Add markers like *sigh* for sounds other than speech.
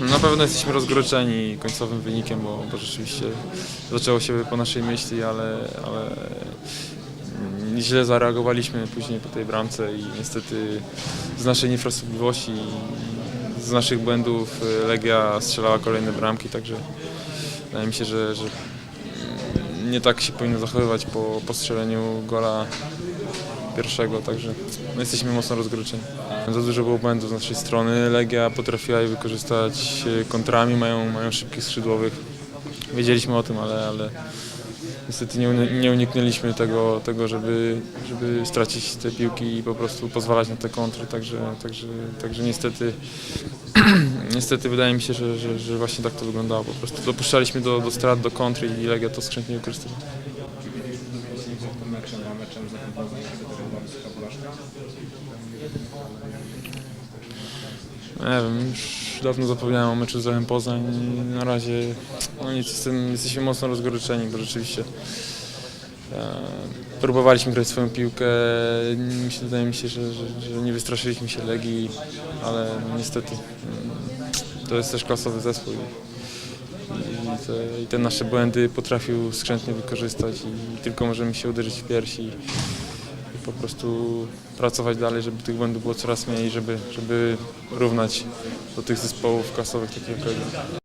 Na pewno jesteśmy rozgoryczeni końcowym wynikiem, bo, bo rzeczywiście zaczęło się po naszej myśli, ale, ale źle zareagowaliśmy później po tej bramce i niestety z naszej niefrasobliwości, z naszych błędów Legia strzelała kolejne bramki, także wydaje mi się, że, że nie tak się powinno zachowywać po, po strzeleniu gola pierwszego, także no jesteśmy mocno rozgoryczeni. Za dużo było błędów z naszej strony. Legia potrafiła je wykorzystać e, kontrami, mają, mają szybkich skrzydłowych. Wiedzieliśmy o tym, ale, ale niestety nie, nie uniknęliśmy tego, tego żeby, żeby stracić te piłki i po prostu pozwalać na te kontry, także, także, także niestety *clears throat* niestety wydaje mi się, że, że, że właśnie tak to wyglądało po prostu. Dopuszczaliśmy do, do strat, do kontry i Legia to skrzętnie wykorzystywała. Meczem, a meczem z Zachodnią była wysoka porażka. Nie wiem, już dawno zapomniałem o meczu z Lechem Poznań i na razie no nic, jestem, jesteśmy mocno rozgoryczeni, bo rzeczywiście e, próbowaliśmy grać swoją piłkę, myślę, wydaje mi się, że, że, że nie wystraszyliśmy się Legii, ale niestety mm, to jest też klasowy zespół i, i, te, i te nasze błędy potrafił skrzętnie wykorzystać i tylko możemy się uderzyć w piersi i po prostu pracować dalej, żeby tych błędów było coraz mniej, żeby, żeby równać do tych zespołów klasowych takich jak.